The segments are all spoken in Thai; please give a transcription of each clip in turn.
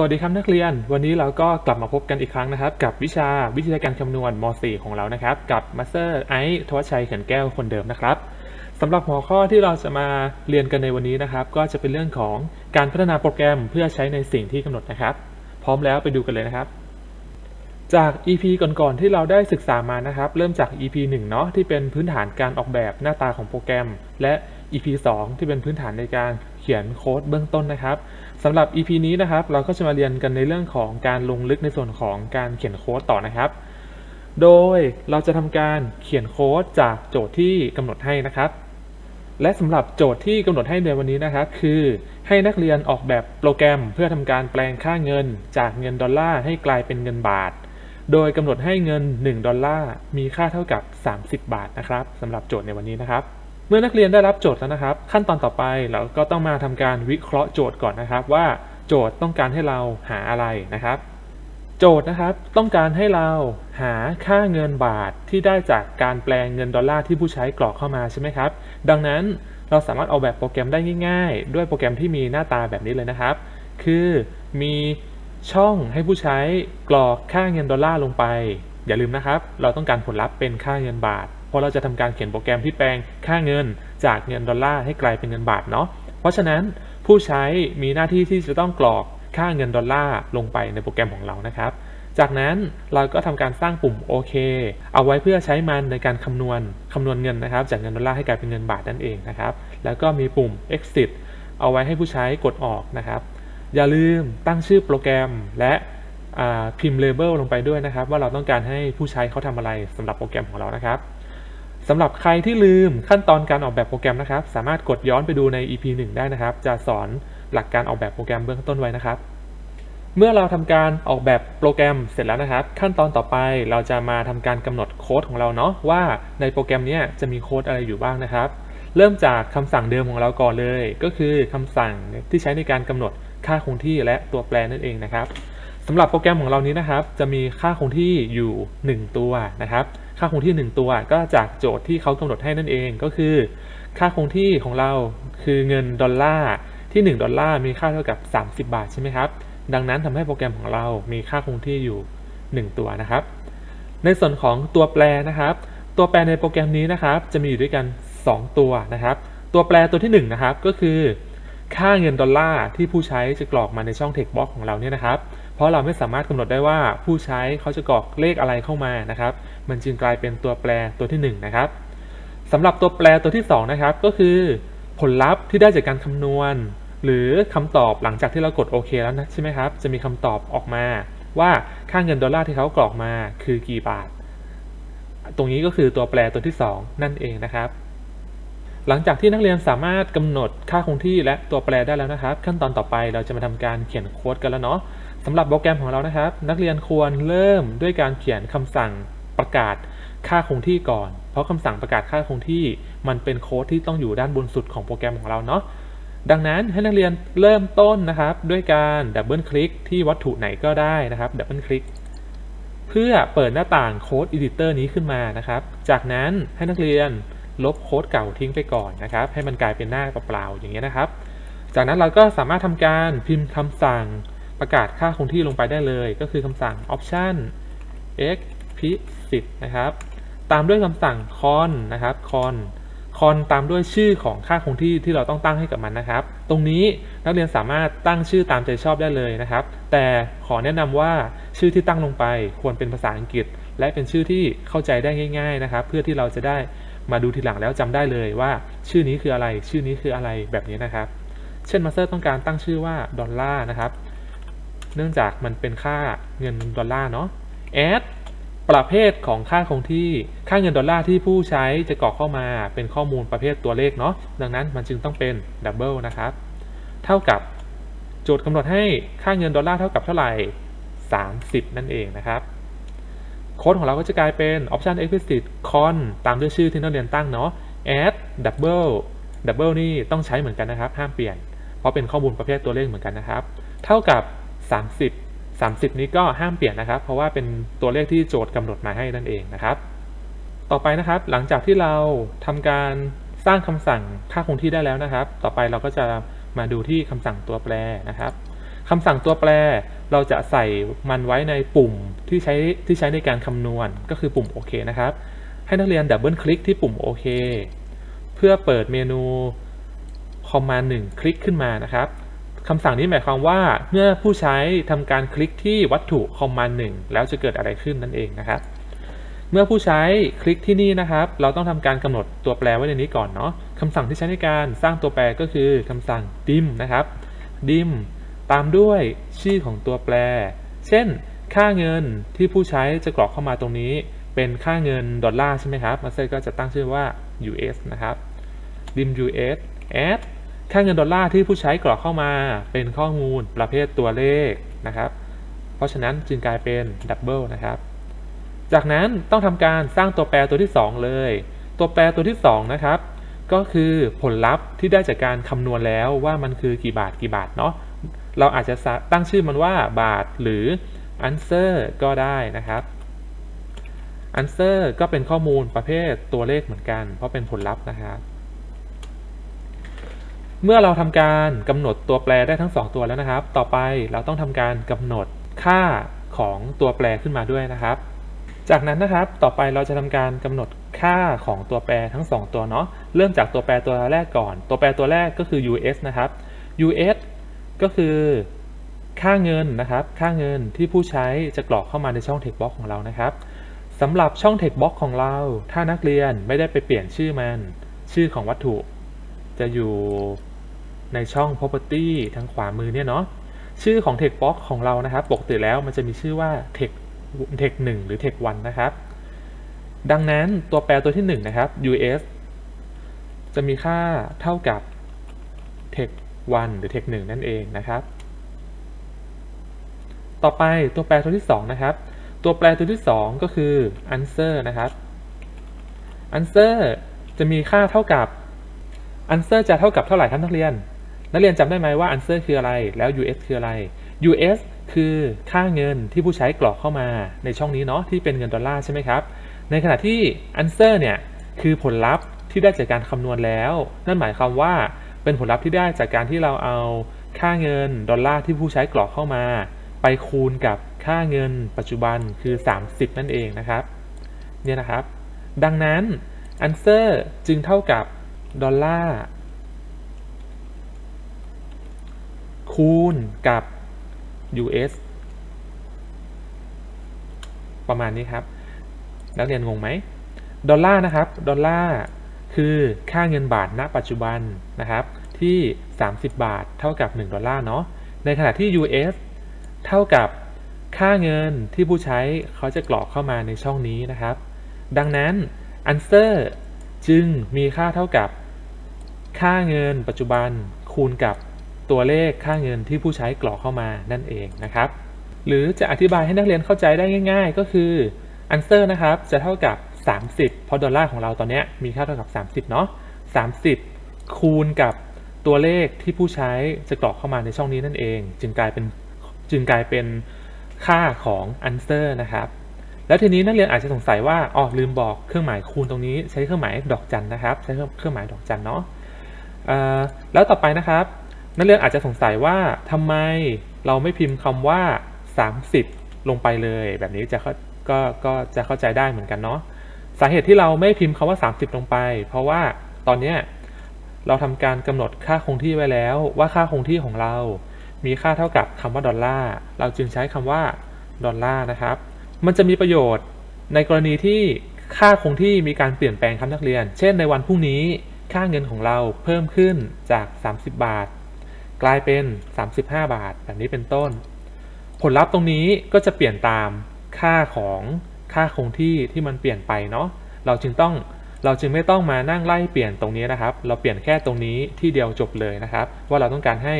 สวัสดีครับนักเรียน วันนี้เราก็กลับมาพบกันอีกครั้งนะครับ กับวิชาวิทยาการคำนวณม .4 ของเรานะครับ กับมาสเตอร์ไอซ์ทวัชชัยเขียนแก้วคนเดิมนะครับสำหรับหัวข้อที่เราจะมาเรียนกันในวันนี้นะครับ ก็จะเป็นเรื่องของการพัฒนาโปรแกรมเพื่อใช้ในสิ่งที่กำหนดนะครับ พร้อมแล้วไปดูกันเลยนะครับ จาก EP ก่อนๆที่เราได้ศึกษามานะครับ เริ่มจาก EP 1 เนาะที่เป็นพื้นฐานการออกแบบหน้าตาของโปรแกรม และ EP 2 ที่เป็นพื้นฐานในการ ขียนโค้ดเบื้องต้นนะครับสำหรับ EP นี้นะครับ เราก็จะมาเรียนกันในเรื่องของการลงลึกในส่วนของการเขียนโค้ดต่อนะครับ โดยเราจะทำการเขียนโค้ดจากโจทย์ที่กำหนดให้นะครับและสำหรับโจทย์ที่กำหนดให้ในวันนี้นะครับ คือให้นักเรียนออกแบบโปรแกรมเพื่อทำการแปลงค่าเงิน จากเงินดอลลาร์ให้กลายเป็นเงินบาท โดยกำหนดให้เงิน 1 ดอลลาร์มีค่าเท่ากับ 30 บาทนะครับสำหรับโจทย์ในวันนี้นะครับ เมื่อนักเรียนได้รับโจทย์แล้วนะครับ ขั้นตอนต่อไปเราก็ต้องมาทำการวิเคราะห์โจทย์ก่อนนะครับ ว่าโจทย์ต้องการให้เราหาอะไรนะครับ โจทย์นะครับต้องการให้เราหาค่าเงินบาทที่ได้จากการแปลงเงินดอลลาร์ที่ผู้ใช้กรอกเข้ามาใช่ไหมครับ ดังนั้นเราสามารถออกแบบโปรแกรมได้ง่าย ๆ ด้วยโปรแกรมที่มีหน้าตาแบบนี้เลยนะครับ คือมีช่องให้ผู้ใช้กรอกค่าเงินดอลลาร์ลงไป อย่าลืมนะครับ เราต้องการผลลัพธ์เป็นค่าเงินบาท เพราะเราจะทำการเขียนโปรแกรมที่แปลงค่าเงินจากเงินดอลลาร์ให้กลายเป็นเงินบาทเนาะ เพราะฉะนั้นผู้ใช้มีหน้าที่ที่จะต้องกรอกค่าเงินดอลลาร์ลงไปในโปรแกรมของเรานะครับ จากนั้นเราก็ทำการสร้างปุ่มโอเคเอาไว้เพื่อใช้มันในการคำนวณคำนวณเงินนะครับ จากเงินดอลลาร์ให้กลายเป็นเงินบาทนั่นเองนะครับ แล้วก็มีปุ่ม exit เอาไว้ให้ผู้ใช้กดออกนะครับ อย่าลืมตั้งชื่อโปรแกรมและพิมพ์เลเบลลงไปด้วยนะครับ ว่าเราต้องการให้ผู้ใช้เขาทำอะไรสำหรับโปรแกรมของเรานะครับ สำหรับใครที่ลืมขั้นตอนการออกแบบโปรแกรมนะครับ สามารถกดย้อนไปดูใน EP 1 ได้นะครับ จะสอนหลักการออกแบบโปรแกรมเบื้องต้นไว้นะครับ เมื่อเราทำการออกแบบโปรแกรมเสร็จแล้วนะครับ ขั้นตอนต่อไปเราจะมาทำการกำหนดโค้ดของเราเนาะว่าในโปรแกรมนี้จะมีโค้ดอะไรอยู่บ้างนะครับ เริ่มจากคำสั่งเดิมของเราก่อนเลย ก็คือคำสั่งที่ใช้ในการกำหนดค่าคงที่และตัวแปรนั่นเองนะครับสำหรับโปรแกรมของเรานี้นะครับ จะมีค่าคงที่อยู่ 1 ตัวนะครับ ค่าคงที่ 1 ตัวก็จากโจทย์ที่เขากำหนดให้นั่นเองก็คือ ค่าคงที่ของเราคือเงินดอลลาร์ที่ 1 ดอลลาร์มีค่าเท่ากับ 30 บาทใช่ไหมครับดังนั้นทำให้โปรแกรมของเรามีค่าคงที่อยู่ 1 ตัวนะครับ ในส่วนของตัวแปรนะครับ ตัวแปรในโปรแกรมนี้นะครับ จะมีอยู่ด้วยกัน 2 ตัวนะครับ ตัวแปรตัวที่1นะครับก็คือ ค่าเงินดอลลาร์ที่ผู้ใช้จะกรอกมาในช่อง text box ของเราเนี่ยนะครับ เพราะเราไม่สามารถกำหนดได้ว่าผู้ใช้เขาจะกรอกเลขอะไรเข้ามานะครับ มันจึงกลายเป็นตัวแปรตัวที่ 1 นะครับสำหรับตัวแปรตัวที่ 2 นะครับ ก็คือ ผลลัพธ์ที่ได้จากการคำนวณ หรือคำตอบหลังจากที่เรากดโอเคแล้วนะใช่ไหมครับ จะมีคำตอบออกมา ว่าค่าเงินดอลลาร์ที่เขากรอกมาคือกี่บาท ตรงนี้ก็คือตัวแปรตัวที่ 2 นั่นเองนะครับหลังจากที่นักเรียนสามารถกำหนดค่าคงที่และตัวแปรได้แล้วนะครับ ขั้นตอนต่อไปเราจะมาทำการเขียนโค้ดกันแล้วเนาะ สำหรับโปรแกรมของเรานะครับ นักเรียนควรเริ่มด้วยการเขียนคำสั่งประกาศค่าคงที่ก่อน เพราะคำสั่งประกาศค่าคงที่ มันเป็นโค้ดที่ต้องอยู่ด้านบนสุดของโปรแกรมของเราเนาะดังนั้นให้นักเรียนเริ่มต้นนะครับ ด้วยการดับเบิลคลิกที่วัตถุไหนก็ได้นะครับดับเบิลคลิกเพื่อเปิดหน้าต่างโค้ด Editor นี้ขึ้นมานะครับ จากนั้นให้นักเรียนลบโค้ดเก่าทิ้งไปก่อนนะครับ ให้มันกลายเป็นหน้าเปล่าๆอย่างเงี้ยนะครับ จากนั้นเราก็สามารถทำการพิมพ์คำสั่ง ประกาศค่าคงที่ลงไปได้เลย ก็คือคำสั่ง option explicit นะครับ ตามด้วยคำสั่ง con นะครับ con con ตามด้วยชื่อของค่าคงที่ที่เราต้องตั้งให้กับมันนะครับ ตรงนี้นักเรียนสามารถตั้งชื่อตามใจชอบได้เลยนะครับ แต่ขอแนะนำว่าชื่อที่ตั้งลงไปควรเป็นภาษาอังกฤษ และเป็นชื่อที่เข้าใจได้ง่าย ๆนะครับ เพื่อที่เราจะได้มาดูทีหลังแล้วจำได้เลยว่า ชื่อนี้คืออะไร ชื่อนี้คืออะไรแบบนี้นะครับ เช่นมาสเตอร์ต้องการตั้งชื่อว่าดอลลาร์นะครับ เนื่องจากมันเป็นค่าเงินดอลลาร์เนาะ add ประเภทของค่าคงที่ค่าเงินดอลลาร์ที่ผู้ใช้จะกรอกเข้ามาเป็นข้อมูลประเภทตัวเลขเนาะดังนั้นมันจึงต้องเป็น double นะครับ เท่ากับโจทย์กำหนดให้ค่าเงินดอลลาร์เท่ากับเท่าไหร่ 30 นั่นเองนะครับ โค้ดของเราก็จะกลายเป็น option explicit con ตามด้วยชื่อที่นักเรียนตั้งเนาะ add double double นี่ต้องใช้เหมือนกันนะครับ ห้ามเปลี่ยน เพราะเป็นข้อมูลประเภทตัวเลขเหมือนกันนะครับ เท่ากับ 30 30 นี้ก็ห้ามเปลี่ยนนะครับ เพราะว่าเป็นตัวเลขที่โจทย์กำหนดมาให้นั่นเองนะครับ ต่อไปนะครับหลังจากที่เราทำการสร้างคำสั่งค่าคงที่ได้แล้วนะครับ ต่อไปเราก็จะมาดูที่คำสั่งตัวแปรนะครับคำสั่งตัวแปรเราจะใส่มันไว้ในปุ่มที่ใช้ที่ใช้ในการคำนวณก็คือปุ่มโอเคนะครับ ให้นักเรียนดับเบิลคลิกที่ปุ่มโอเคเพื่อเปิดเมนูคอมมานด์หนึ่งคลิกขึ้นมานะครับ คำสั่งนี้หมายความว่าเมื่อผู้ใช้ทำการคลิกที่วัตถุคอมมานด์หนึ่งแล้วจะเกิดอะไรขึ้นนั่นเองนะครับ เมื่อผู้ใช้คลิกที่นี่นะครับ เราต้องทำการกำหนดตัวแปรไว้ในนี้ก่อนเนาะคำสั่งที่ใช้ในการสร้างตัวแปรก็คือคำสั่ง dim นะครับ dim ตามด้วยชื่อของตัวแปร เช่น ค่าเงินที่ผู้ใช้จะกรอกเข้ามาตรงนี้ เป็นค่าเงินดอลลาร์ใช่ไหมครับมาสเตอร์ก็จะตั้งชื่อว่า US นะครับ dim US add ค่าเงินดอลลาร์ที่ผู้ใช้กรอกเข้ามาเป็นข้อมูลประเภทตัวเลขนะครับ เพราะฉะนั้นจึงกลายเป็น double นะครับ จากนั้นต้องทำการสร้างตัวแปรตัวที่ 2 เลย ตัวแปรตัวที่ 2 นะครับ ก็คือผลลัพธ์ที่ได้จากการคำนวณแล้วว่ามันคือกี่บาทกี่บาทเนาะเราอาจจะตั้งชื่อมันว่าบาทหรือ answer ก็ได้นะครับ answer ก็เป็นข้อมูลประเภทตัวเลขเหมือนกัน เพราะเป็นผลลัพธ์นะครับ เมื่อเราทำการกำหนดตัวแปรได้ทั้ง 2 ตัวแล้วนะครับ ต่อไปเราต้องทำการกำหนดค่าของตัวแปรขึ้นมาด้วยนะครับ จากนั้นนะครับต่อไปเราจะทำการกำหนดค่าของตัวแปรทั้ง 2 ตัวเนาะเริ่มจากตัวแปรตัวแรกก่อน ตัวแปรตัวแรกก็คือ US นะครับ US ก็คือค่าเงินนะครับ ค่าเงินที่ผู้ใช้จะกรอกเข้ามาในช่อง text box ของเรานะครับสำหรับช่อง text box ของเรา ถ้านักเรียนไม่ได้ไปเปลี่ยนชื่อมัน ชื่อของวัตถุ จะอยู่ ในช่อง property ทางขวามือเนี่ยเนาะชื่อของ text box ของเรานะครับ ปกติแล้วมันจะมีชื่อว่า text text 1หรือ text 1นะครับ ดังนั้นตัวแปรตัวที่1นะครับ us จะมีค่าเท่ากับ text 1หรือ text 1นั่นเองนะครับ ต่อไปตัวแปรตัวที่ 2 นะครับ ตัวแปรตัวที่ 2 ก็คือ answer นะครับ answer จะมีค่าเท่ากับ answer จะเท่ากับเท่าไหร่ครับนักเรียน นักเรียนจำได้ไหมว่า answer คืออะไร แล้ว us คืออะไร us คือค่าเงินที่ผู้ใช้กรอกเข้ามาในช่องนี้เนาะที่เป็นเงินดอลลาร์ใช่ไหมครับ ในขณะที่ answer เนี่ยคือผลลัพธ์ที่ได้จากการคำนวณแล้ว นั่นหมายความว่าเป็นผลลัพธ์ที่ได้จากการที่เราเอาค่าเงินดอลลาร์ที่ผู้ใช้กรอกเข้ามา ไปคูณกับค่าเงินปัจจุบันคือ 30 นั่นเองนะครับเนี่ยนะครับ ดังนั้น answer จึงเท่ากับดอลลาร์ คูณกับ US ประมาณนี้ครับ นักเรียนงงไหม ดอลลาร์นะครับ ดอลลาร์คือค่าเงินบาทณ ปัจจุบันนะครับ ที่ 30 บาทเท่ากับ 1 ดอลลาร์เนาะ ในขณะที่ US เท่ากับค่าเงินที่ผู้ใช้เขาจะกรอกเข้ามาในช่องนี้นะครับ ดังนั้น answer จึงมีค่าเท่ากับ ค่าเงินปัจจุบันคูณกับ ตัวเลขค่าเงินที่ผู้ใช้กรอกเข้ามานั่นเองนะครับ หรือจะอธิบายให้นักเรียนเข้าใจได้ง่าย ๆ ก็คือ answer นะครับ จะเท่ากับ 30 เพราะดอลลาร์ของเราตอนนี้มีค่าเท่ากับ 30 เนาะ30 คูณกับตัวเลขที่ผู้ใช้จะกรอกเข้ามาในช่องนี้นั่นเอง จึงกลายเป็นจึงกลายเป็นค่าของ answer นะครับ แล้วทีนี้นักเรียนอาจจะสงสัยว่าอ๋อลืมบอกเครื่องหมายคูณตรงนี้ใช้เครื่องหมายดอกจันนะครับ ใช้เครื่องหมายดอกจันเนาะแล้วต่อไปนะครับ นักเรียนอาจจะสงสัยว่าทำไมเราไม่พิมพ์คำว่า 30 ลงไปเลย แบบนี้จะก็ก็จะเข้าใจได้เหมือนกันเนาะสาเหตุที่เราไม่พิมพ์คำว่า 30 ลงไป เพราะว่าตอนนี้เราทำการกำหนดค่าคงที่ไว้แล้ว ว่าค่าคงที่ของเรา มีค่าเท่ากับคำว่าดอลลาร์เราจึงใช้คำว่าดอลลาร์นะครับ มันจะมีประโยชน์ในกรณีที่ค่าคงที่มีการเปลี่ยนแปลงครับนักเรียน เช่นในวันพรุ่งนี้ค่าเงินของเราเพิ่มขึ้นจาก 30 บาท กลายเป็น 35 บาท แบบนี้เป็นต้น ผลลัพธ์ตรงนี้ก็จะเปลี่ยนตามค่าของค่าคงที่ที่มันเปลี่ยนไปเนาะเราจึงต้องเราจึงไม่ต้องมานั่งไล่เปลี่ยนตรงนี้นะครับ เราเปลี่ยนแค่ตรงนี้ที่เดียวจบเลยนะครับ ว่าเราต้องการให้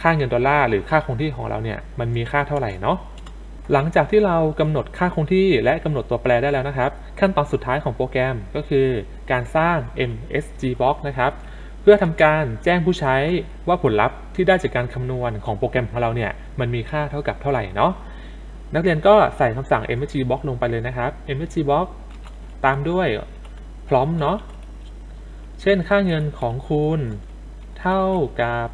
ค่าเงินดอลลาร์หรือค่าคงที่ของเราเนี่ยมันมีค่าเท่าไหร่เนาะหลังจากที่เรากำหนดค่าคงที่และกำหนดตัวแปรได้แล้วนะครับ ขั้นตอนสุดท้ายของโปรแกรมก็คือการสร้าง MSG box นะครับ เพื่อทำการแจ้งผู้ใช้ว่าผลลัพธ์ที่ได้จากการคำนวณของโปรแกรมของเราเนี่ยมันมีค่าเท่ากับเท่าไหร่เนาะนักเรียนก็ใส่คำสั่ง msg box ลงไปเลยนะครับ msg box ตามด้วยพร้อมเนาะเช่นค่าเงินของคุณเท่ากับ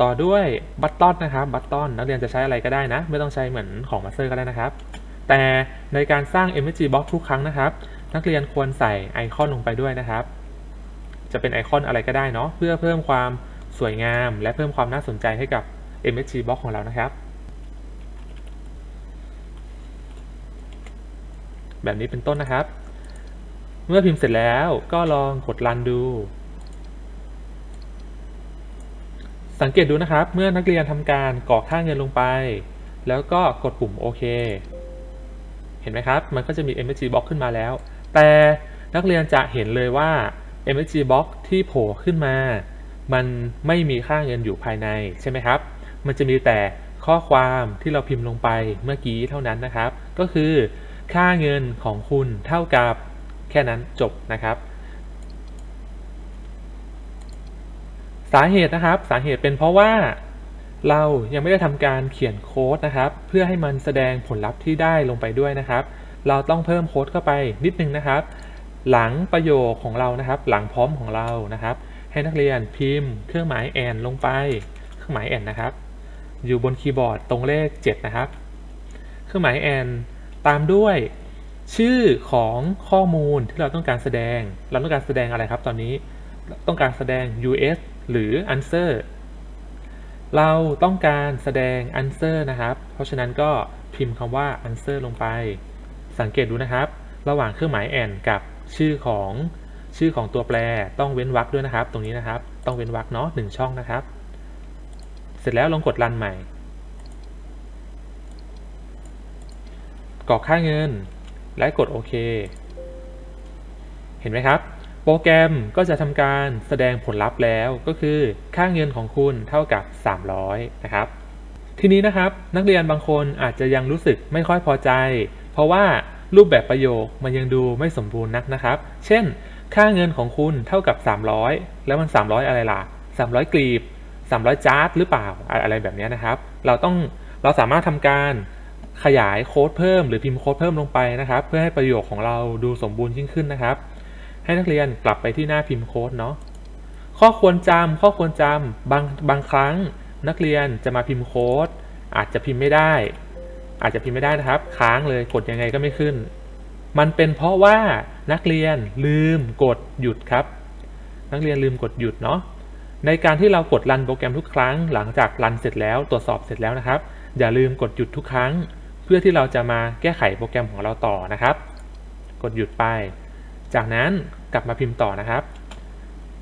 ต่อด้วยบัตตอนนะครับบัตตอนนักเรียนจะใช้อะไรก็ได้นะ ไม่ต้องใช้เหมือนของมาสเตอร์ก็ได้นะครับ แต่ในการสร้าง MSG Box ทุกครั้งนะครับ นักเรียนควรใส่ไอคอนลงไปด้วยนะครับ จะเป็นไอคอนอะไรก็ได้เนาะเพื่อเพิ่มความสวยงาม และเพิ่มความน่าสนใจให้กับ MSG Box ของเรานะครับ แบบนี้เป็นต้นนะครับ เมื่อพิมพ์เสร็จแล้วก็ลองกดรันดู สังเกตดูนะครับ เมื่อนักเรียนทำการกรอกค่าเงินลงไป แล้วก็กดปุ่มโอเค เห็นไหมครับ มันก็จะมี MSG Box ขึ้นมาแล้ว แต่นักเรียนจะเห็นเลยว่า MSG Box ที่โผล่ขึ้นมา มันไม่มีค่าเงินอยู่ภายในใช่ไหมครับ มันจะมีแต่ข้อความที่เราพิมพ์ลงไปเมื่อกี้เท่านั้นนะครับ ก็คือค่าเงินของคุณเท่ากับแค่นั้นจบนะครับ สาเหตุนะครับสาเหตุเป็นเพราะว่าเรายังไม่ได้ทำการเขียนโค้ดนะครับ เพื่อให้มันแสดงผลลัพธ์ที่ได้ลงไปด้วยนะครับ เราต้องเพิ่มโค้ดเข้าไปนิดนึงนะครับ หลังประโยคของเรานะครับ หลังพร้อมของเรานะครับ ให้นักเรียนพิมพ์ เครื่องหมายแอนลงไป เครื่องหมายแอนนะครับ อยู่บนคีย์บอร์ดตรงเลข 7 นะครับ เครื่องหมายแอนตามด้วยชื่อของข้อมูลที่เราต้องการแสดง เราต้องการแสดงอะไรครับตอนนี้ ต้องการแสดง US หรือ answer เราต้องการแสดง answer นะครับ เพราะฉะนั้นก็พิมพ์คำว่า answer ลงไป สังเกตดูนะครับ ระหว่างเครื่องหมาย and กับ ชื่อของชื่อของตัวแปรต้องเว้นวรรคด้วยนะครับ ตรงนี้นะครับ ต้องเว้นวรรคเนาะหนึ่งช่องนะครับ เสร็จแล้วลองกดรันใหม่กรอกค่าเงิน และกดโอเค เห็นไหมครับ โปรแกรมก็จะทำการแสดงผลลัพธ์แล้วก็คือค่าเงินของคุณเท่ากับ 300 นะครับ ทีนี้นะครับนักเรียนบางคนอาจจะยังรู้สึกไม่ค่อยพอใจ เพราะว่า รูปแบบประโยคมันยังดูไม่สมบูรณ์นักนะครับ เช่น ค่าเงินของคุณเท่ากับ 300 แล้วมัน 300 อะไรล่ะ 300 กรีบ 300 จาร์ดหรือเปล่าอะไรแบบนี้นะครับ เราต้องเราสามารถทำการขยายโค้ดเพิ่มหรือพิมพ์โค้ดเพิ่มลงไปนะครับ เพื่อให้ประโยคของเราดูสมบูรณ์ยิ่งขึ้นนะครับ ให้นักเรียนกลับไปที่หน้าพิมพ์โค้ดเนาะข้อควรจำข้อควรจำบางบางครั้งนักเรียนจะมาพิมพ์โค้ดอาจจะพิมพ์ไม่ได้ อาจจะพิมพ์ไม่ได้นะครับ ค้างเลยกดยังไงก็ไม่ขึ้น มันเป็นเพราะว่านักเรียนลืมกดหยุดครับ นักเรียนลืมกดหยุดเนาะในการที่เรากดรันโปรแกรมทุกครั้ง หลังจากรันเสร็จแล้วตรวจสอบเสร็จแล้วนะครับ อย่าลืมกดหยุดทุกครั้ง เพื่อที่เราจะมาแก้ไขโปรแกรมของเราต่อนะครับ กดหยุดไป จากนั้นกลับมาพิมพ์ต่อนะครับ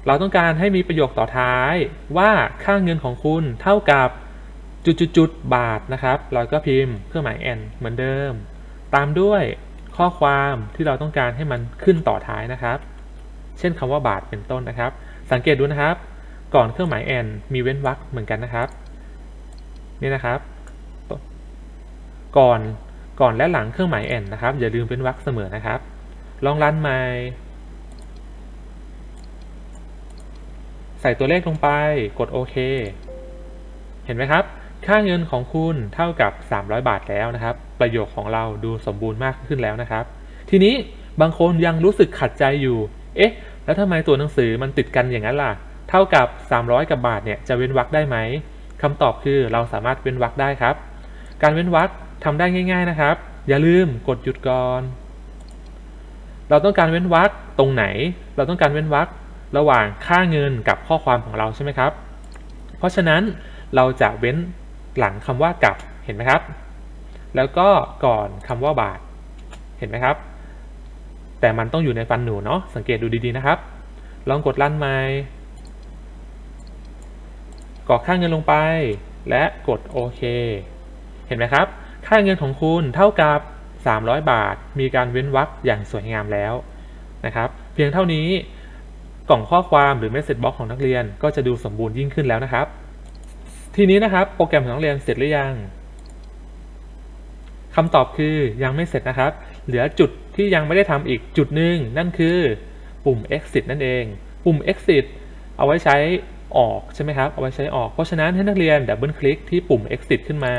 เราต้องการให้มีประโยคต่อท้ายว่าค่าเงินของคุณเท่ากับ จุดๆบาทนะครับเราก็พิมพ์เครื่องหมายแอนเหมือนเดิม ตามด้วยข้อความที่เราต้องการให้มันขึ้นต่อท้ายนะครับ เช่นคำว่าบาทเป็นต้นนะครับ สังเกตดูนะครับ ก่อนเครื่องหมายแอนมีเว้นวรรคเหมือนกันนะครับนี่นะครับ ก่อนก่อนและหลังเครื่องหมายแอนนะครับ อย่าลืมเป็นวรรคเสมอนะครับ ลองรันใหม่ใส่ตัวเลขลงไปกดโอเค เห็นไหมครับ ค่าเงินของคุณเท่ากับ 300 บาทแล้วนะครับ ประโยคของเราดูสมบูรณ์มากขึ้นแล้วนะครับ ทีนี้บางคนยังรู้สึกขัดใจอยู่ เอ๊ะ แล้วทำไมตัวหนังสือมันติดกันอย่างนั้นล่ะ เท่ากับ 300 กับบาทเนี่ยจะเว้นวรรคได้ไหมคำตอบคือเราสามารถเว้นวรรคได้ครับ การเว้นวรรคทำได้ง่าย ๆนะครับ อย่าลืมกดหยุดก่อน เราต้องการเว้นวรรคตรงไหน เราต้องการเว้นวรรคระหว่างค่าเงินกับข้อความของเราใช่ไหมครับ เพราะฉะนั้นเราจะเว้น หลังคำว่ากับเห็นไหมครับ แล้วก็ก่อนคำว่าบาท เห็นไหมครับ แต่มันต้องอยู่ในฟันหนูเนาะสังเกตดูดีๆนะครับ ลองกดลั่นไม้กรอกค่าเงินลงไป และกดโอเค เห็นไหมครับ ค่าเงินของคุณเท่ากับ 300 บาท มีการเว้นวรรคอย่างสวยงามแล้วนะครับ เพียงเท่านี้กล่องข้อความหรือ message box ของนักเรียนก็จะดูสมบูรณ์ยิ่งขึ้นแล้วนะครับ ทีนี้นะครับโปรแกรมของนักเรียนเสร็จหรือยังคำตอบคือยังไม่เสร็จนะครับ เหลือจุดที่ยังไม่ได้ทำอีกจุดหนึ่งนั่นคือปุ่ม exit นั่นเอง ปุ่ม exit เอาไว้ใช้ออกใช่ไหมครับ เอาไว้ใช้ออก เพราะฉะนั้นให้นักเรียนดับเบิลคลิกที่ปุ่ม exit ขึ้นมา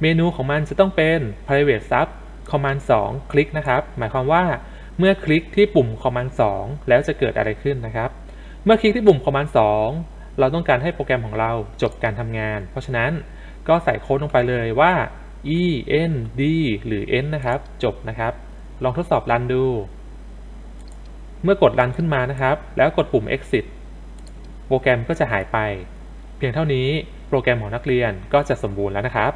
เมนูของมันจะต้องเป็น private sub command 2 คลิกนะครับ หมายความว่าเมื่อคลิกที่ปุ่ม command 2 แล้วจะเกิดอะไรขึ้นนะครับ เมื่อคลิกที่ปุ่ม command 2 เราต้องการให้โปรแกรมของเราจบการทำงาน เพราะฉะนั้นก็ใส่โค้ดลงไปเลยว่า e n d หรือ n นะครับ จบนะครับ ลองทดสอบรันดู เมื่อกดรันขึ้นมานะครับ แล้วกดปุ่ม exit โปรแกรมก็จะหายไป เพียงเท่านี้โปรแกรมของนักเรียนก็จะสมบูรณ์แล้วนะครับ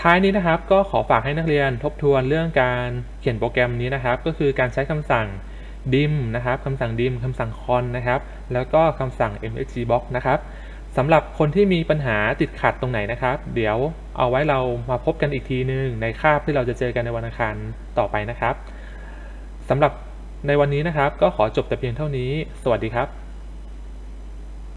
ท้ายนี้นะครับก็ขอฝากให้นักเรียนทบทวนเรื่องการเขียนโปรแกรมนี้นะครับ ก็คือการใช้คำสั่ง dim นะครับคำสั่ง dim คำสั่ง con นะครับแล้วก็คำสั่ง mxgbox นะครับสำหรับคนที่มีปัญหาติดขัดตรงไหนนะครับ เดี๋ยวเอาไว้เรามาพบกันอีกทีหนึง ในคาบที่เราจะเจอกันในวันอังคารต่อไปนะครับสำหรับในวันนี้นะครับก็ขอจบแต่เพียงเท่านี้ สวัสดีครับ